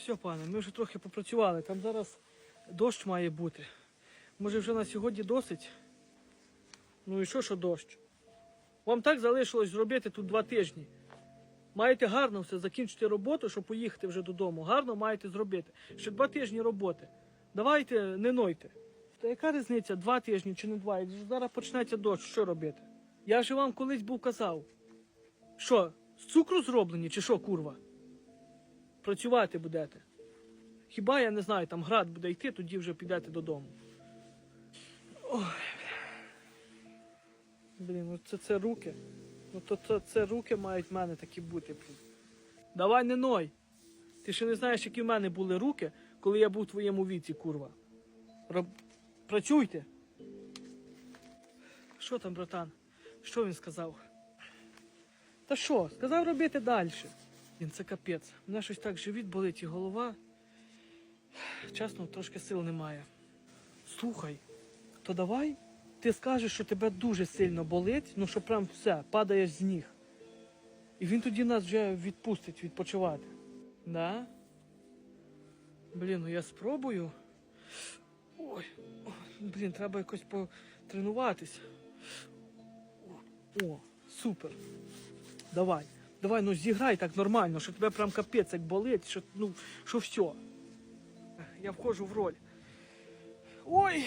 Все, пане, ми вже трохи попрацювали. Там зараз дощ має бути. Може вже на сьогодні досить? Ну і що, що дощ? Вам так залишилось зробити тут два тижні. Маєте гарно все закінчити роботу, щоб поїхати вже додому. Гарно маєте зробити. Ще два тижні роботи. Давайте не нойте. Та яка різниця, два тижні чи не два? Як зараз почнеться дощ, що робити? Я ж вам колись був казав. Що, з цукру зроблені, чи що, курва? Працювати будете. Хіба я не знаю, там град буде йти, тоді вже підете додому. Ой, блін, ну це, це руки. Ну то це, це руки мають в мене такі бути. Блін. Давай не ной. Ти ще не знаєш, які в мене були руки, коли я був в твоєму віці, курва. Роб... Працюйте. Що там, братан? Що він сказав? Та що, сказав робити далі. Він це капець. У Мене щось так живіт болить і голова. Чесно, трошки сил немає. Слухай, то давай ти скажеш, що тебе дуже сильно болить, ну що прям все, падаєш з ніг. І він тоді нас вже відпустить відпочивати. Да? Блін, ну я спробую. Ой, блін, треба якось потренуватись. О, супер. Давай, давай, ну зіграй так нормально, що тебе прям капець як болить, що, ну, що все. Я входжу в роль. Ой,